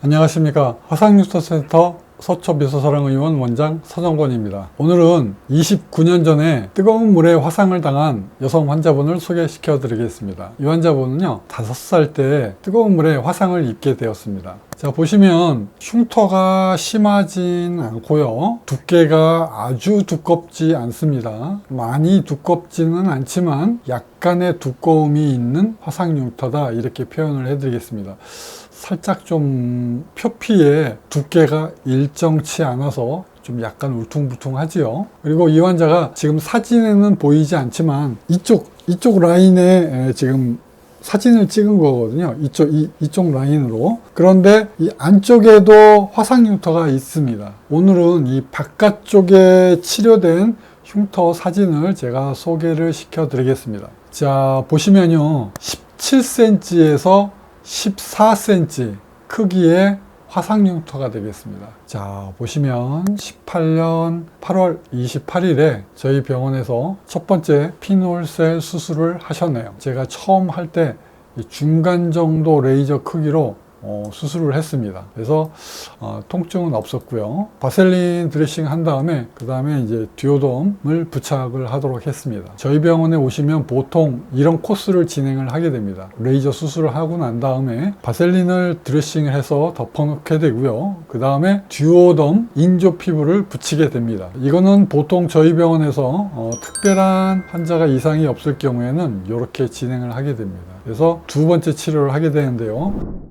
안녕하십니까 화상뉴스센터 서초미소사랑 의원 원장 서정권입니다. 오늘은 29년 전에 뜨거운 물에 화상을 당한 여성 환자분을 소개시켜 드리겠습니다. 이 환자분은요 5살 때 뜨거운 물에 화상을 입게 되었습니다. 자 보시면 흉터가 심하진 않고요 두께가 아주 두껍지 않습니다 많이 두껍지는 않지만 약간의 두꺼움이 있는 화상 흉터다 이렇게 표현을 해드리겠습니다 살짝 좀 표피에 두께가 일정치 않아서 좀 약간 울퉁불퉁하지요. 그리고 이 환자가 지금 사진에는 보이지 않지만 이쪽 이쪽 라인에 에, 지금 사진을 찍은 거거든요. 이쪽 이, 이쪽 라인으로. 그런데 이 안쪽에도 화상 흉터가 있습니다. 오늘은 이 바깥쪽에 치료된 흉터 사진을 제가 소개를 시켜 드리겠습니다. 자, 보시면요. 17cm에서 14cm 크기의 화상 흉터가 되겠습니다. 자, 보시면 18년 8월 28일에 저희 병원에서 첫 번째 피놀셀 수술을 하셨네요. 제가 처음 할 때 중간 정도 레이저 크기로 어, 수술을 했습니다. 그래서 어, 통증은 없었고요. 바셀린 드레싱 한 다음에 그 다음에 이제 듀오돔을 부착을 하도록 했습니다. 저희 병원에 오시면 보통 이런 코스를 진행을 하게 됩니다. 레이저 수술을 하고 난 다음에 바셀린을 드레싱을 해서 덮어놓게 되고요. 그 다음에 듀오돔 인조 피부를 붙이게 됩니다. 이거는 보통 저희 병원에서 어, 특별한 환자가 이상이 없을 경우에는 이렇게 진행을 하게 됩니다. 그래서 두 번째 치료를 하게 되는데요.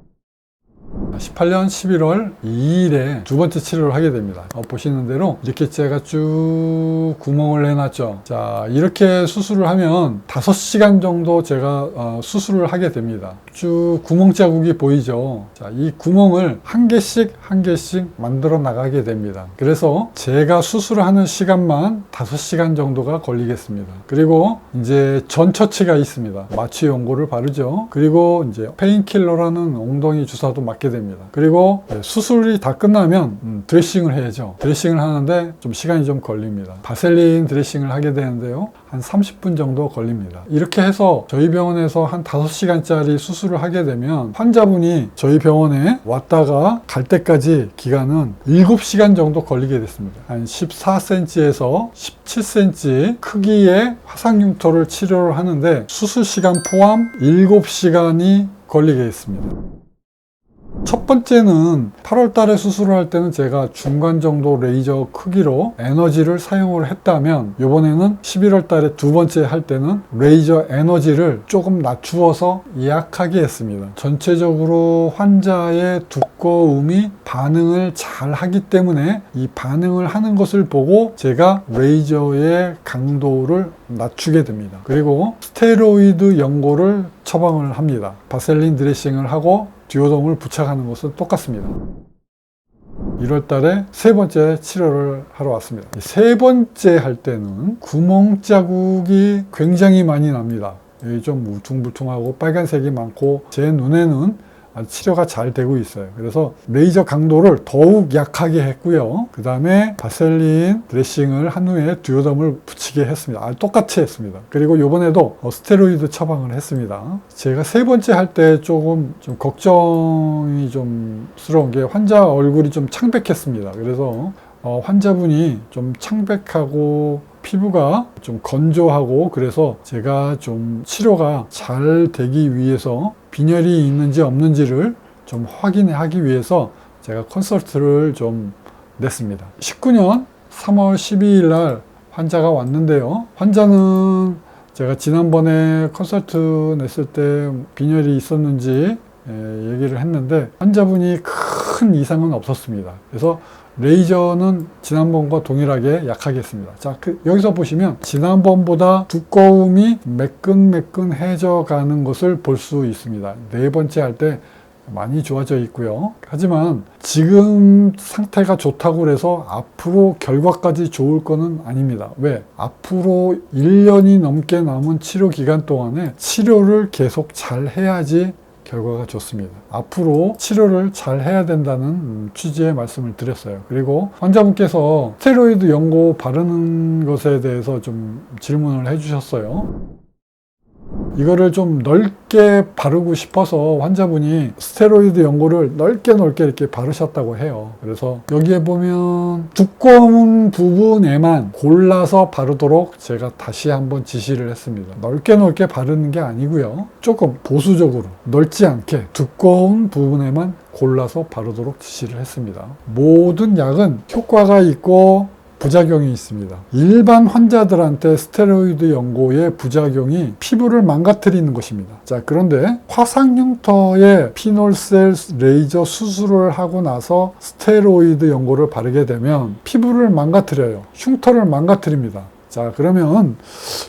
18년 11월 2일에 두 번째 치료를 하게 됩니다. 어, 보시는 대로 이렇게 제가 쭉 구멍을 해놨죠. 자, 이렇게 수술을 하면 5시간 정도 제가 어, 수술을 하게 됩니다. 쭉 구멍 자국이 보이죠. 자, 이 구멍을 한 개씩 한 개씩 만들어 나가게 됩니다. 그래서 제가 수술을 하는 시간만 5시간 정도가 걸리겠습니다. 그리고 이제 전 처치가 있습니다. 마취 연고를 바르죠. 그리고 이제 페인킬러라는 엉덩이 주사도 맞게 됩니다. 그리고 네, 수술이 다 끝나면 음, 드레싱을 해야죠. 드레싱을 하는데 좀 시간이 좀 걸립니다. 바셀린 드레싱을 하게 되는데요. 한 30분 정도 걸립니다. 이렇게 해서 저희 병원에서 한 5시간짜리 수술을 하게 되면 환자분이 저희 병원에 왔다가 갈 때까지 기간은 7시간 정도 걸리게 됐습니다. 한 14cm에서 17cm 크기의 화상흉터를 치료를 하는데 수술 시간 포함 7시간이 걸리게 했습니다. 첫 번째는 8월 달에 수술을 할 때는 제가 중간 정도 레이저 크기로 에너지를 사용을 했다면 이번에는 11월 달에 두 번째 할 때는 레이저 에너지를 조금 낮추어서 약하게 했습니다. 전체적으로 환자의 두꺼움이 반응을 잘 하기 때문에 이 반응을 하는 것을 보고 제가 레이저의 강도를 낮추게 됩니다. 그리고 스테로이드 연고를 처방을 합니다. 바셀린 드레싱을 하고 듀오돔을 부착하는 것은 똑같습니다. 1월 달에 세 번째 치료를 하러 왔습니다. 세 번째 할 때는 구멍 자국이 굉장히 많이 납니다. 좀 울퉁불퉁하고 빨간색이 많고 제 눈에는 치료가 잘 되고 있어요. 그래서 레이저 강도를 더욱 약하게 했고요. 그 다음에 바셀린 드레싱을 한 후에 듀오덤을 붙이게 했습니다. 아, 똑같이 했습니다. 그리고 이번에도 어, 스테로이드 처방을 했습니다. 제가 세 번째 할 때 조금 좀 걱정이 좀 스러운 게 환자 얼굴이 좀 창백했습니다. 그래서 어, 환자분이 좀 창백하고 피부가 좀 건조하고 그래서 제가 좀 치료가 잘 되기 위해서 빈혈이 있는지 없는지를 좀 확인하기 위해서 제가 컨설트를 좀 냈습니다. 19년 3월 12일 날 환자가 왔는데요. 환자는 제가 지난번에 컨설트 냈을 때 빈혈이 있었는지 예, 얘기를 했는데 환자분이 큰 이상은 없었습니다. 그래서 레이저는 지난번과 동일하게 약하게 했습니다. 자, 그, 여기서 보시면 지난번보다 두꺼움이 매끈매끈해져 가는 것을 볼 수 있습니다. 네 번째 할 때 많이 좋아져 있고요. 하지만 지금 상태가 좋다고 해서 앞으로 결과까지 좋을 거는 아닙니다. 왜? 앞으로 1년이 넘게 남은 치료 기간 동안에 치료를 계속 잘 해야지 결과가 좋습니다. 앞으로 치료를 잘 해야 된다는 취지의 말씀을 드렸어요. 그리고 환자분께서 스테로이드 연고 바르는 것에 대해서 좀 질문을 해주셨어요. 이거를 좀 넓게 바르고 싶어서 환자분이 스테로이드 연고를 넓게 넓게 이렇게 바르셨다고 해요. 그래서 여기에 보면 두꺼운 부분에만 골라서 바르도록 제가 다시 한번 지시를 했습니다. 넓게 넓게 바르는 게 아니고요. 조금 보수적으로 넓지 않게 두꺼운 부분에만 골라서 바르도록 지시를 했습니다. 모든 약은 효과가 있고 부작용이 있습니다. 일반 환자들한테 스테로이드 연고의 부작용이 피부를 망가뜨리는 것입니다. 자, 그런데 화상흉터에 피놀셀 레이저 수술을 하고 나서 스테로이드 연고를 바르게 되면 피부를 망가뜨려요. 흉터를 망가뜨립니다. 자, 그러면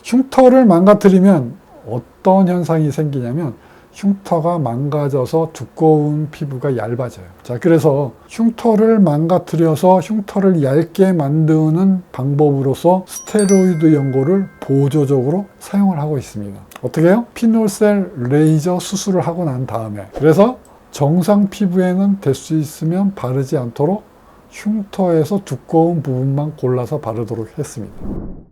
흉터를 망가뜨리면 어떤 현상이 생기냐면 흉터가 망가져서 두꺼운 피부가 얇아져요. 자, 그래서 흉터를 망가뜨려서 흉터를 얇게 만드는 방법으로서 스테로이드 연고를 보조적으로 사용을 하고 있습니다. 어떻게 해요? 피놀셀 레이저 수술을 하고 난 다음에. 그래서 정상 피부에는 될 수 있으면 바르지 않도록 흉터에서 두꺼운 부분만 골라서 바르도록 했습니다.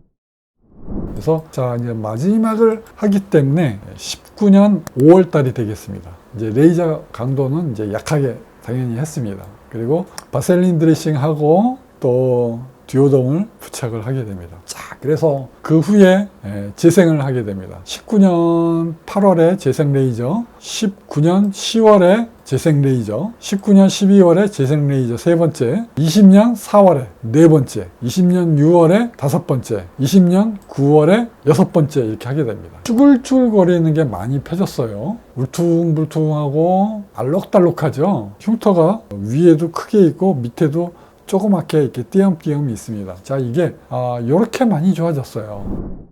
그래서 자 이제 마지막을 하기 때문에 19년 5월 달이 되겠습니다. 이제 레이저 강도는 이제 약하게 당연히 했습니다. 그리고 바셀린 드레싱하고 또 듀오덤을 부착을 하게 됩니다. 자, 그래서 그 후에 예, 재생을 하게 됩니다. 19년 8월에 재생 레이저, 19년 10월에 재생 레이저, 19년 12월에 재생 레이저 세 번째, 20년 4월에 네 번째, 20년 6월에 다섯 번째, 20년 9월에 여섯 번째 이렇게 하게 됩니다. 쭈글쭈글거리는 게 많이 펴졌어요. 울퉁불퉁하고 알록달록하죠. 흉터가 위에도 크게 있고 밑에도 조그맣게 이렇게 띄엄띄엄 있습니다. 자, 이게 아, 이렇게 많이 좋아졌어요.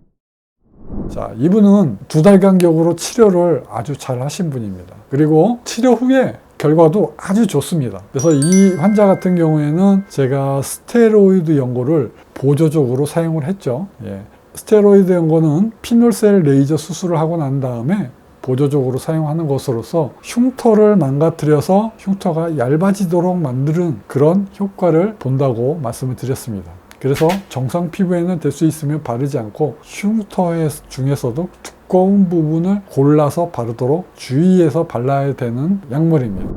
자, 이분은 두 달 간격으로 치료를 아주 잘 하신 분입니다. 그리고 치료 후에 결과도 아주 좋습니다. 그래서 이 환자 같은 경우에는 제가 스테로이드 연고를 보조적으로 사용을 했죠. 예. 스테로이드 연고는 피놀셀 레이저 수술을 하고 난 다음에 보조적으로 사용하는 것으로서 흉터를 망가뜨려서 흉터가 얇아지도록 만드는 그런 효과를 본다고 말씀을 드렸습니다. 그래서 정상 피부에는 될 수 있으면 바르지 않고 흉터 중에서도 두꺼운 부분을 골라서 바르도록 주의해서 발라야 되는 약물입니다.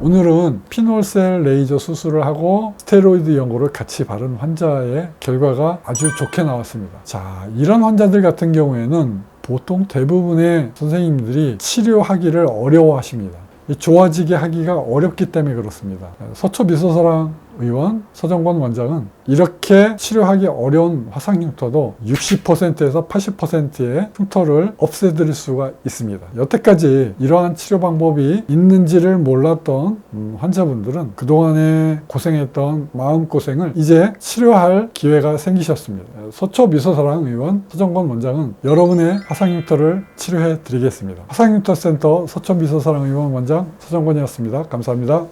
오늘은 피놀셀 레이저 수술을 하고 스테로이드 연고를 같이 바른 환자의 결과가 아주 좋게 나왔습니다. 자, 이런 환자들 같은 경우에는 보통 대부분의 선생님들이 치료하기를 어려워하십니다. 좋아지게 하기가 어렵기 때문에 그렇습니다. 서초 미소사랑 의원, 서정권 원장은 이렇게 치료하기 어려운 화상 흉터도 60%에서 80%의 흉터를 없애드릴 수가 있습니다. 여태까지 이러한 치료 방법이 있는지를 몰랐던 음, 환자분들은 그동안에 고생했던 마음고생을 이제 치료할 기회가 생기셨습니다. 서초 미소사랑 의원, 서정권 원장은 여러분의 화상 흉터를 치료해 드리겠습니다. 화상 흉터 센터 서초 미소사랑 의원 원장 서정권이었습니다. 감사합니다.